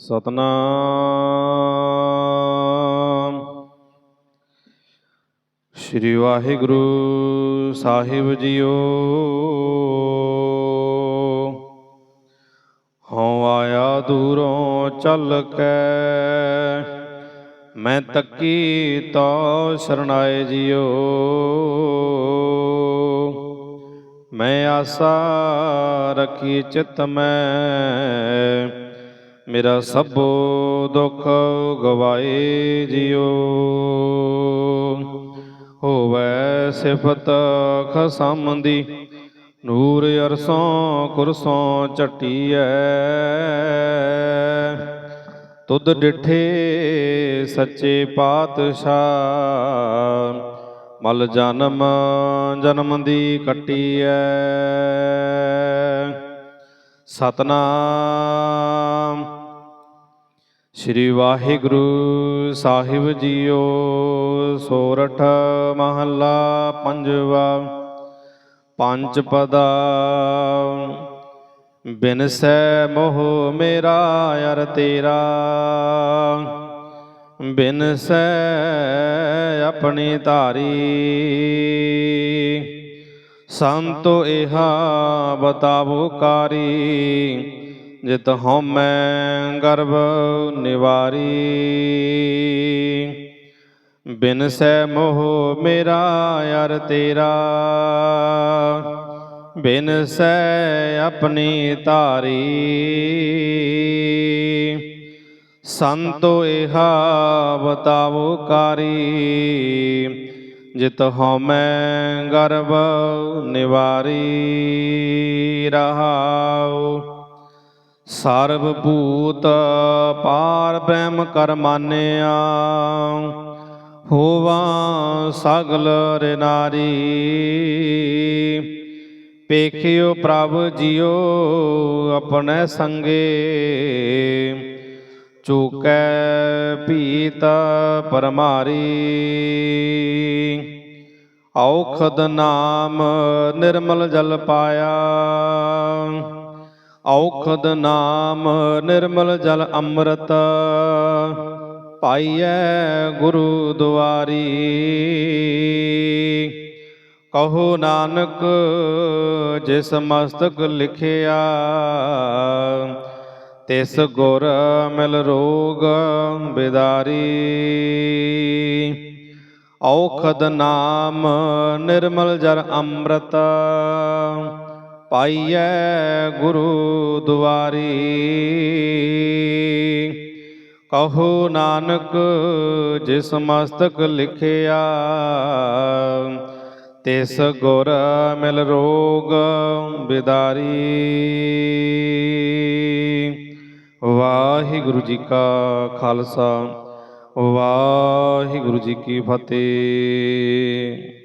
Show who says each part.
Speaker 1: ਸਤਨਾਮ। ਸ੍ਰੀ ਵਾਹਿਗੁਰੂ ਸਾਹਿਬ ਜੀਓ। ਹਉ ਆਇਆ ਦੂਰੋਂ ਚੱਲ ਕੇ, ਮੈਂ ਤੱਕੀ ਤੋ ਸ਼ਰਣਾਏ ਜੀਓ। ਮੈਂ ਆਸਾ ਰਖੀ ਚਿਤ ਮੈਂ ਮੇਰਾ ਸਭੋ ਦੁੱਖ ਗਵਾਏ ਜੀਓ ਹੋਵੇ ਸਿਫਤ ਖਸਮ ਦੀ ਨੂਰ ਅਰਸੋਂ ਕੁਰਸੋਂ ਝਟੀਐ। ਤੁਧ ਡਿਠੇ ਸੱਚੇ ਪਾਤਸ਼ਾਹ ਮਲ ਜਨਮ ਜਨਮ ਦੀ ਕੱਟੀਐ। ਸਤਨਾਮ ਸ੍ਰੀ ਵਾਹਿਗੁਰੂ ਸਾਹਿਬ ਜੀਓ, ਸੋਰਠ ਮਹੱਲਾ ਪੰਜਵਾ, ਪੰਜ ਪਦਾ। ਬਿਨ ਸੈ ਮੋਹ ਮੇਰਾ, ਅਰ ਤੇਰਾ। ਬਿਨ ਸੈ ਆਪਣੀ ਧਾਰੀ। ਸੰਤੋ ਇਹਾ ਬਤਾਵੋ ਕਾਰੀ। ਜਿਤ ਹਉਮੈ ਗਰਭ ਨਿਵਾਰੀ। ਬਿਨਸੈ ਮੋਹ ਮੇਰਾ ਅਰ ਤੇਰਾ। ਬਿਨਸੈ ਆਪਣੀ ਧਾਰੀ। ਸੰਤੋ ਇਹਾ ਬਤਾਵੋ ਕਾਰੀ। ਜਿਤ ਹਉਮੈ ਗਰਭ ਨਿਵਾਰੀ ਰਹਾਉ। ਸਰਬ ਭੂਤ ਪਾਰ ਬ੍ਰਹਮ ਕਰਮਾਨਿਆ ਹੋਵਾ ਸਗਲ ਰੇ ਨਾਰੀ। ਪੇਖਿਓ ਪ੍ਰਭ ਜਿਉ ਆਪਣੇ ਸੰਗੇ। ਚੁਕੈ ਪੀਤ ਪਰਮਾਰੀ। ਔਖਦ ਨਾਮ ਨਿਰਮਲ ਜਲ ਪਾਇਆ। ਔਖਦ ਨਾਮ ਨਿਰਮਲ ਜਲ ਅੰਮ੍ਰਿਤ ਪਾਈਐ ਗੁਰੂ ਦੁਆਰੀ। ਕਹੋ ਨਾਨਕ, ਜਿਸ ਮਸਤਕ ਲਿਖਿਆ, ਤਿਸ ਗੁਰ ਮਿਲ ਰੋਗ ਬਿਦਾਰੀ। ਔਖਦ ਨਾਮ ਨਿਰਮਲ ਜਲ ਅੰਮ੍ਰਿਤ ਪਾਈਐ ਗੁਰੂ ਦੁਆਰੀ ਕਹੋ ਨਾਨਕ, ਜਿਸ ਮਸਤਕ ਲਿਖਿਆ, ਤਿਸ ਗੁਰ ਮਿਲ ਰੋਗ ਬਿਦਾਰੀ। ਵਾਹਿਗੁਰੂ ਜੀ ਕਾ ਖਾਲਸਾ, ਵਾਹਿਗੁਰੂ ਜੀ ਕੀ ਫਤਿਹ।